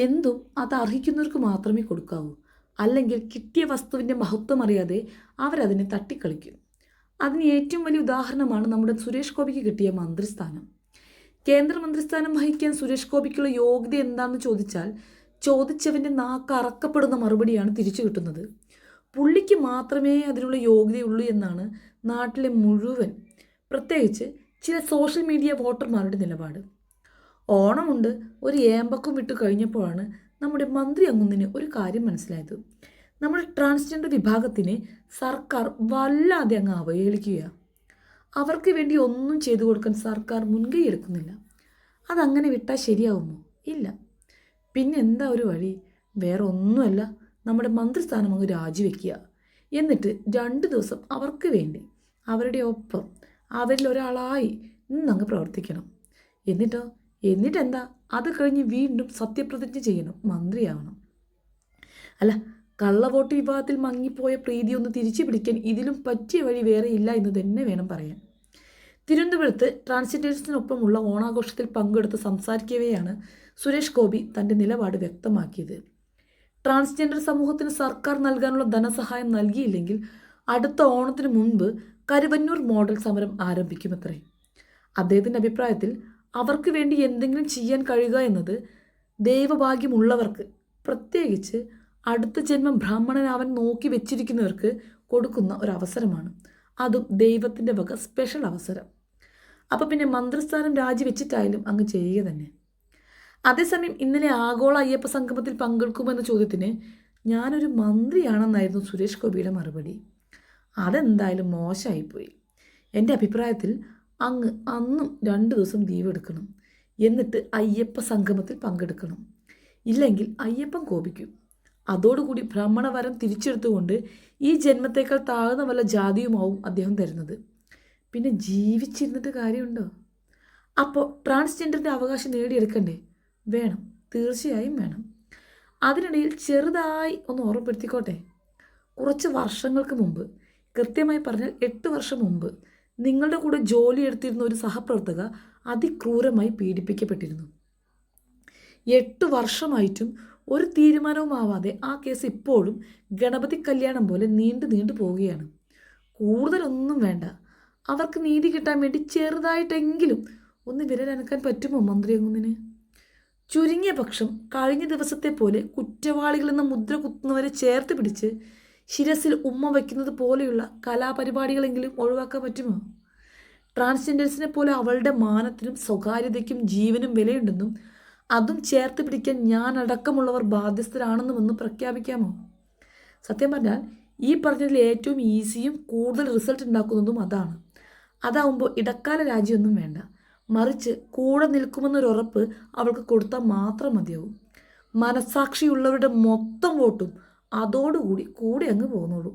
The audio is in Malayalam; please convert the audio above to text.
എന്തും അത് അർഹിക്കുന്നവർക്ക് മാത്രമേ കൊടുക്കാവൂ. അല്ലെങ്കിൽ കിട്ടിയ വസ്തുവിന്റെ മഹത്വം അറിയാതെ അവരതിനെ തട്ടിക്കളിക്കും. അതിന് ഏറ്റവും വലിയ ഉദാഹരണമാണ് നമ്മുടെ സുരേഷ് ഗോപിക്ക് കിട്ടിയ മന്ത്രിസ്ഥാനം. കേന്ദ്രമന്ത്രിസ്ഥാനം വഹിക്കാൻ സുരേഷ് ഗോപിക്കുള്ള യോഗ്യത എന്താണെന്ന് ചോദിച്ചാൽ ചോദിച്ചവന്റെ നാക്ക് അറക്കപ്പെടുന്ന മറുപടിയാണ് തിരിച്ചു കിട്ടുന്നത്. പുള്ളിക്ക് മാത്രമേ അതിനുള്ള യോഗ്യതയുള്ളൂ എന്നാണ് നാട്ടിലെ മുഴുവൻ പ്രത്യേകിച്ച് ചില സോഷ്യൽ മീഡിയ വോട്ടർമാരുടെ നിലപാട്. ഓണമുണ്ട്. ഒരു ഏമ്പക്കം വിട്ടു കഴിഞ്ഞപ്പോഴാണ് നമ്മുടെ മന്ത്രി അങ്ങുന്നിന് ഒരു കാര്യം മനസ്സിലായത്. നമ്മുടെ ട്രാൻസ്ജെൻഡർ വിഭാഗത്തിന് സർക്കാർ വല്ലാതെ അങ്ങ് അവഹേളിക്കുകയാണ് അവർക്ക് വേണ്ടി ഒന്നും ചെയ്തു കൊടുക്കാൻ സർക്കാർ മുൻകൈ എടുക്കുന്നില്ല. അതങ്ങനെ വിട്ടാൽ ശരിയാവുമോ? ഇല്ല. പിന്നെ എന്താ ഒരു വഴി? വേറെ ഒന്നുമല്ല. നമ്മുടെ മന്ത്രിസ്ഥാനം അങ്ങ് രാജിവെക്കുക. എന്നിട്ട് രണ്ട് ദിവസം അവർക്ക് വേണ്ടി അവരുടെ ഒപ്പം അവരിൽ ഒരാളായി ഇന്നങ്ങ് പ്രവർത്തിക്കണം. എന്നിട്ടോ? എന്നിട്ടെന്താ? അത് കഴിഞ്ഞ് വീണ്ടും സത്യപ്രതിജ്ഞ ചെയ്യണം. മന്ത്രിയാവണം. അല്ല കള്ളവോട്ട് വിവാഹത്തിൽ മങ്ങിപ്പോയ പ്രീതി ഒന്ന് തിരിച്ചു പിടിക്കാൻ ഇതിലും പറ്റിയ വഴി വേറെ ഇല്ല എന്ന് തന്നെ വേണം പറയാൻ. തിരുവനന്തപുരത്ത് ട്രാൻസ്ജെൻഡേഴ്സിനൊപ്പമുള്ള ഓണാഘോഷത്തിൽ പങ്കെടുത്ത് സംസാരിക്കവെയാണ് സുരേഷ് ഗോപി തന്റെ നിലപാട് വ്യക്തമാക്കിയത്. ട്രാൻസ്ജെൻഡർ സമൂഹത്തിന് സർക്കാർ നൽകാനുള്ള ധനസഹായം നൽകിയില്ലെങ്കിൽ അടുത്ത ഓണത്തിന് മുൻപ് കരുവന്നൂർ മോഡൽ സമരം ആരംഭിക്കുമത്രേ. അദ്ദേഹത്തിന്റെ അഭിപ്രായത്തിൽ അവർക്ക് വേണ്ടി എന്തെങ്കിലും ചെയ്യാൻ കഴിയുക എന്നത് ദൈവഭാഗ്യമുള്ളവർക്ക് പ്രത്യേകിച്ച് അടുത്ത ജന്മം ബ്രാഹ്മണനാവൻ നോക്കി വെച്ചിരിക്കുന്നവർക്ക് കൊടുക്കുന്ന ഒരു അവസരമാണ് അതും ദൈവത്തിന്റെ വക സ്പെഷ്യൽ അവസരം. അപ്പം പിന്നെ മന്ത്രിസ്ഥാനം രാജിവെച്ചിട്ടായാലും അങ്ങ് ചെയ്യുക തന്നെ. അതേസമയം ഇന്നലെ ആഗോള അയ്യപ്പ സംഗമത്തിൽ പങ്കെടുക്കുമെന്ന ചോദ്യത്തിന് ഞാനൊരു മന്ത്രിയാണെന്നായിരുന്നു സുരേഷ് ഗോപിയുടെ മറുപടി. അതെന്തായാലും മോശമായിപ്പോയി. എന്റെ അഭിപ്രായത്തിൽ അങ്ങ് അന്നും രണ്ട് ദിവസം ലീവ് എടുക്കണം. എന്നിട്ട് അയ്യപ്പ സംഗമത്തിൽ പങ്കെടുക്കണം. ഇല്ലെങ്കിൽ അയ്യപ്പൻ കോപിക്കും. അതോടുകൂടി ബ്രാഹ്മണവരം തിരിച്ചെടുത്തുകൊണ്ട് ഈ ജന്മത്തേക്കാൾ താഴ്ന്ന വല്ല ജാതിയുമാവും അദ്ദേഹം തരുന്നത്. പിന്നെ ജീവിച്ചിരുന്നിട്ട് കാര്യമുണ്ടോ? അപ്പോൾ ട്രാൻസ്ജെൻഡറിന്റെ അവകാശം നേടിയെടുക്കണ്ടേ? വേണം. തീർച്ചയായും വേണം. അതിനിടയിൽ ചെറുതായി ഒന്ന് ഓർമ്മപ്പെടുത്തിക്കോട്ടെ. കുറച്ച് വർഷങ്ങൾക്ക് മുമ്പ് കൃത്യമായി പറഞ്ഞാൽ എട്ട് വർഷം മുമ്പ് നിങ്ങളുടെ കൂടെ ജോലി എടുത്തിരുന്ന ഒരു സഹപ്രവർത്തക അതിക്രൂരമായി പീഡിപ്പിക്കപ്പെട്ടിരുന്നു. എട്ട് വർഷമായിട്ടും ഒരു തീരുമാനവുമാവാതെ ആ കേസ് ഇപ്പോഴും ഗണപതി കല്യാണം പോലെ നീണ്ടു നീണ്ടു പോവുകയാണ്. കൂടുതലൊന്നും വേണ്ട. അവർക്ക് നീതി കിട്ടാൻ വേണ്ടി ചെറുതായിട്ടെങ്കിലും ഒന്ന് വിരലനക്കാൻ പറ്റുമോ മന്ത്രി അങ്ങുന്നിന് ചുരുങ്ങിയ പക്ഷം കഴിഞ്ഞ ദിവസത്തെ പോലെ കുറ്റവാളികളെന്ന മുദ്ര കുത്തുന്നവരെ ചേർത്ത് പിടിച്ച് ശിരസിൽ ഉമ്മ വയ്ക്കുന്നത് പോലെയുള്ള കലാപരിപാടികളെങ്കിലും ഒഴിവാക്കാൻ പറ്റുമോ? ട്രാൻസ്ജെൻഡേഴ്സിനെ പോലെ അവളുടെ മാനത്തിനും സ്വകാര്യതയ്ക്കും ജീവനും വിലയുണ്ടെന്നും അതും ചേർത്ത് പിടിക്കാൻ ഞാൻ അടക്കമുള്ളവർ ബാധ്യസ്ഥരാണെന്നുമെന്ന് പ്രഖ്യാപിക്കാമോ? സത്യം പറഞ്ഞാൽ ഈ പറഞ്ഞതിൽ ഏറ്റവും ഈസിയും കൂടുതൽ റിസൾട്ട് ഉണ്ടാക്കുന്നതും അതാണ്. അതാവുമ്പോൾ ഇടക്കാല രാജ്യമൊന്നും വേണ്ട. മറിച്ച് കൂടെ നിൽക്കുമെന്നൊരു ഉറപ്പ് അവൾക്ക് കൊടുത്താൽ മാത്രം മതിയാവും. മനസാക്ഷിയുള്ളവരുടെ മൊത്തം വോട്ടും അതോടുകൂടി കൂടെ അങ്ങ് പോന്നോളൂ